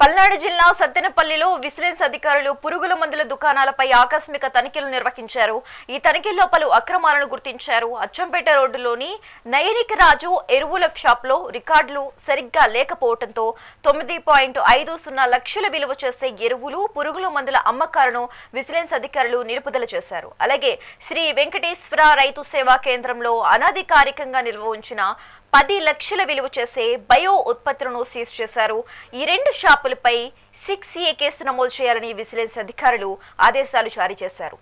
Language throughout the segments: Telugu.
పల్నాడు జిల్లా సత్తెనపల్లిలో విజిలెన్స్ అధికారులు పురుగుల మందుల దుకాణాలపై ఆకస్మిక తనిఖీలు నిర్వహించారు. ఈ తనిఖీల్లో పలు అక్రమాలను గుర్తించారు. అచ్చంపేట రోడ్డులోని నయనిక రాజు ఎరువుల షాప్లో రికార్డులు సరిగ్గా లేకపోవడంతో తొమ్మిది పాయింట్ ఐదు సున్నా లక్షల విలువ చేసే ఎరువులు పురుగుల మందుల అమ్మకాలను విజిలెన్స్ అధికారులు నిలుపుదల చేశారు. అలాగే శ్రీ వెంకటేశ్వర రైతు సేవా కేంద్రంలో అనధికారికంగా నిల్వ ఉంచిన పది లక్షల విలువ చేసే బయో ఉత్పత్తులను సీజ్ చేశారు. ఈ రెండు షాపులపై సిక్స్ ఏ కేసు నమోదు చేయాలని విజిలెన్స్ అధికారులు ఆదేశాలు జారీ చేశారు.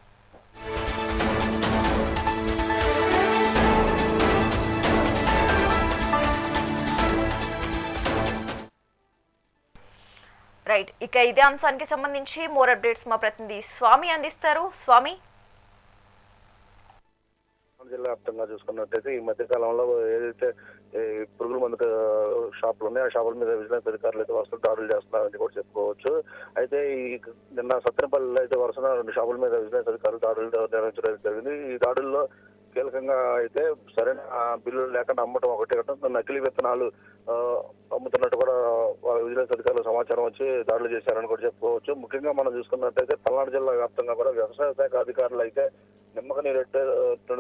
రైట్ ఇక ఇదే అంశానికి సంబంధించి మోర్ అప్డేట్స్ మా ప్రతినిధి స్వామి అందిస్తారు. స్వామి? పల్నాడు జిల్లా వ్యాప్తంగా చూసుకున్నట్టయితే ఈ మధ్య కాలంలో ఏదైతే ఈ పురుగుల మందు షాపులు ఉన్నాయో ఆ షాపుల మీద విజిలెన్స్ అధికారులు అయితే వరుస దాడులు చేస్తున్నారని కూడా చెప్పుకోవచ్చు. అయితే ఈ నిన్న సత్తెనపల్లిలో అయితే వరుసన రెండు షాపుల మీద విజిలెన్స్ అధికారులు దాడులు నిర్వహించడం జరిగింది. ఈ దాడుల్లో కీలకంగా అయితే సరైన బిల్లులు లేకుండా అమ్మటం ఒకటి నకిలీ విత్తనాలు అమ్ముతున్నట్టు కూడా విజిలెన్స్ అధికారులు సమాచారం వచ్చి దాడులు చేశారని కూడా చెప్పుకోవచ్చు. ముఖ్యంగా మనం చూసుకున్నట్టయితే పల్నాడు జిల్లా వ్యాప్తంగా కూడా వ్యవసాయ శాఖ అధికారులు అయితే నిమ్మక నీరెట్టు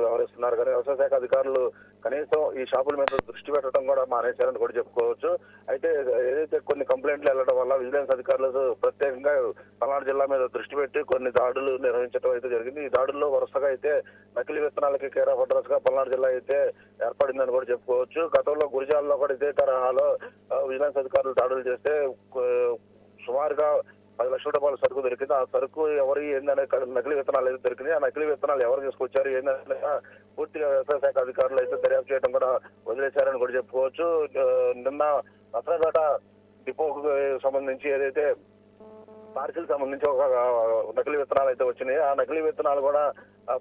వ్యవహరిస్తున్నారు. కానీ వ్యవసాయ శాఖ అధికారులు కనీసం ఈ షాపుల మీద దృష్టి పెట్టడం కూడా మానేశారని కూడా చెప్పుకోవచ్చు. అయితే ఏదైతే కొన్ని కంప్లైంట్లు వెళ్ళడం వల్ల విజిలెన్స్ అధికారులు ప్రత్యేకంగా పల్నాడు జిల్లా మీద దృష్టి పెట్టి కొన్ని దాడులు నిర్వహించడం అయితే జరిగింది. ఈ దాడుల్లో వరుసగా అయితే నకిలీ విత్తనాలకి కేర్ ఆఫ్ అడ్రస్గా పల్నాడు జిల్లా అయితే ఏర్పడిందని కూడా చెప్పుకోవచ్చు. గతంలో గురిజాల్లో కూడా ఇదే తరహాలో విజిలెన్స్ అధికారులు దాడులు చేస్తే సుమారుగా పది లక్షల రూపాయల సరుకు దొరికింది. ఆ సరుకు ఎవరు ఏందనే నకిలీ విత్తనాలు అయితే దొరికింది ఆ నకిలీ విత్తనాలు ఎవరు తీసుకొచ్చారు ఏందనే పూర్తిగా వ్యవసాయ శాఖ అధికారులు అయితే దర్యాప్తు చేయడం కూడా వదిలేశారని కూడా చెప్పుకోవచ్చు. నిన్న నసరాపేట డిపోకు సంబంధించి ఏదైతే పార్సిల్ సంబంధించి ఒక నకిలీ విత్తనాలు అయితే వచ్చినాయి. ఆ నకిలీ విత్తనాలు కూడా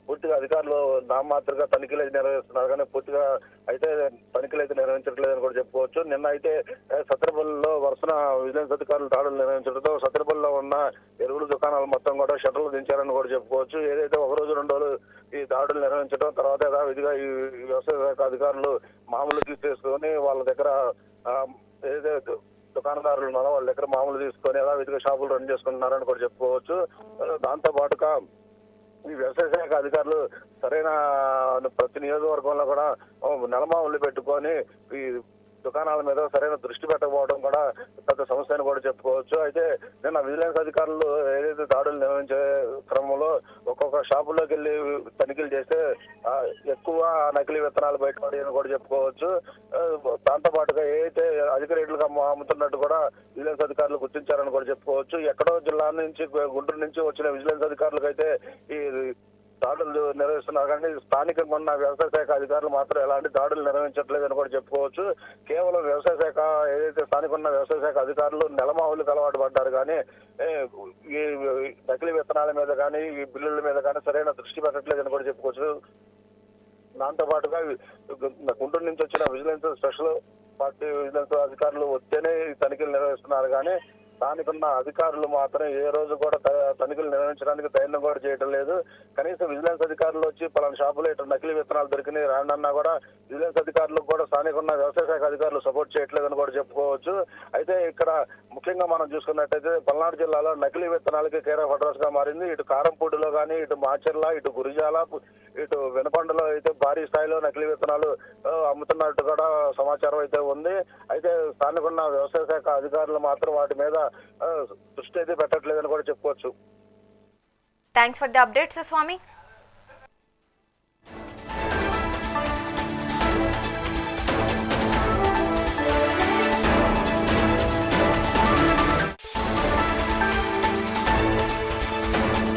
పూర్తిగా అధికారులు నామమాత్రగా తనిఖీలు అయితే నిర్వహిస్తున్నారు. కానీ పూర్తిగా అయితే తనిఖీలు అయితే నిర్వహించట్లేదని కూడా చెప్పుకోవచ్చు. నిన్న అయితే సత్రపల్లిలో వరుసన విజిలెన్స్ అధికారులు దాడులు నిర్వహించడంతో సత్రపల్లిలో ఉన్న ఎరువుల దుకాణాలు మొత్తం కూడా షటర్లు దించారని కూడా చెప్పుకోవచ్చు. ఏదైతే ఒక రోజు రెండు రోజులు ఈ దాడులు నిర్వహించడం తర్వాత యథావిధిగా ఈ వ్యవసాయ శాఖ అధికారులు మామూలు తీసుకొని వాళ్ళ దగ్గర దుకాణదారులు ఉన్నారో? వాళ్ళ దగ్గర మామూలు తీసుకొని ఎలా షాపులు రన్ చేసుకుంటున్నారని కూడా చెప్పుకోవచ్చు. దాంతో పాటుగా ఈ వ్యవసాయ శాఖ అధికారులు సరైన ప్రతి నియోజకవర్గంలో కూడా ఓ నెలమావులు పెట్టుకొని ఈ దుకాణాల మీద సరైన దృష్టి పెట్టకపోవడం కూడా పెద్ద సమస్య అని కూడా చెప్పుకోవచ్చు. అయితే నిన్న విజిలెన్స్ అధికారులు ఏదైతే దాడులు నిర్వహించే క్రమంలో ఒక్కొక్క షాపులోకి వెళ్ళి తనిఖీలు చేస్తే ఎక్కువ నకిలీ విత్తనాలు బయటపడి కూడా చెప్పుకోవచ్చు. దాంతో పాటుగా ఏదైతే అధిక రేట్లుగా అమ్ముతున్నట్టు కూడా విజిలెన్స్ అధికారులు గుర్తించారని కూడా చెప్పుకోవచ్చు. ఎక్కడో జిల్లా నుంచి గుంటూరు నుంచి వచ్చిన విజిలెన్స్ అధికారులకు అయితే ఈ దాడులు నిర్వహిస్తున్నారు కానీ స్థానికంగా ఉన్న వ్యవసాయ శాఖ అధికారులు మాత్రం ఎలాంటి దాడులు నిర్వహించట్లేదని కూడా చెప్పుకోవచ్చు. కేవలం వ్యవసాయ శాఖ ఏదైతే స్థానిక ఉన్న వ్యవసాయ శాఖ అధికారులు నెలమావులకు అలవాటు పడ్డారు కానీ ఈ నకిలీ విత్తనాల మీద కానీ ఈ బిల్లుల మీద కానీ సరైన దృష్టి పెట్టట్లేదని కూడా చెప్పుకోవచ్చు. దాంతో పాటుగా గుంటూరు నుంచి వచ్చిన విజిలెన్స్ స్పెషల్ పార్టీ విజిలెన్స్ అధికారులు వస్తేనే ఈ తనిఖీలు నిర్వహిస్తున్నారు కానీ స్థానిక ఉన్న అధికారులు మాత్రం ఏ రోజు కూడా త- తనిఖీలు నిర్వహించడానికి ధైర్యం కూడా చేయటం లేదు. కనీసం విజిలెన్స్ అధికారులు వచ్చి పలానా షాపులో ఇటు నకిలీ విత్తనాలు దొరికినాయి రాండన్నా కూడా విజిలెన్స్ అధికారులకు కూడా స్థానికున్న వ్యవసాయ శాఖ అధికారులు సపోర్ట్ చేయట్లేదని కూడా చెప్పుకోవచ్చు. అయితే ఇక్కడ ముఖ్యంగా మనం చూసుకున్నట్టయితే పల్నాడు జిల్లాలో నకిలీ విత్తనాలకి కేరా ఫడ్రస్గా మారింది. ఇటు కారంపూడిలో కానీ ఇటు మాచర్ల ఇటు గురిజాల ఇటు వినపండలో అయితే భారీ స్థాయిలో నకిలీ విత్తనాలు అమ్ముతున్నట్టు కూడా సమాచారం అయితే ఉంది. అయితే స్థానిక ఉన్న వ్యవసాయ శాఖ అధికారులు మాత్రం వాటి మీద దృష్టి అయితే పెట్టట్లేదని కూడా చెప్పుకోవచ్చు. Thanks for the updates Swami.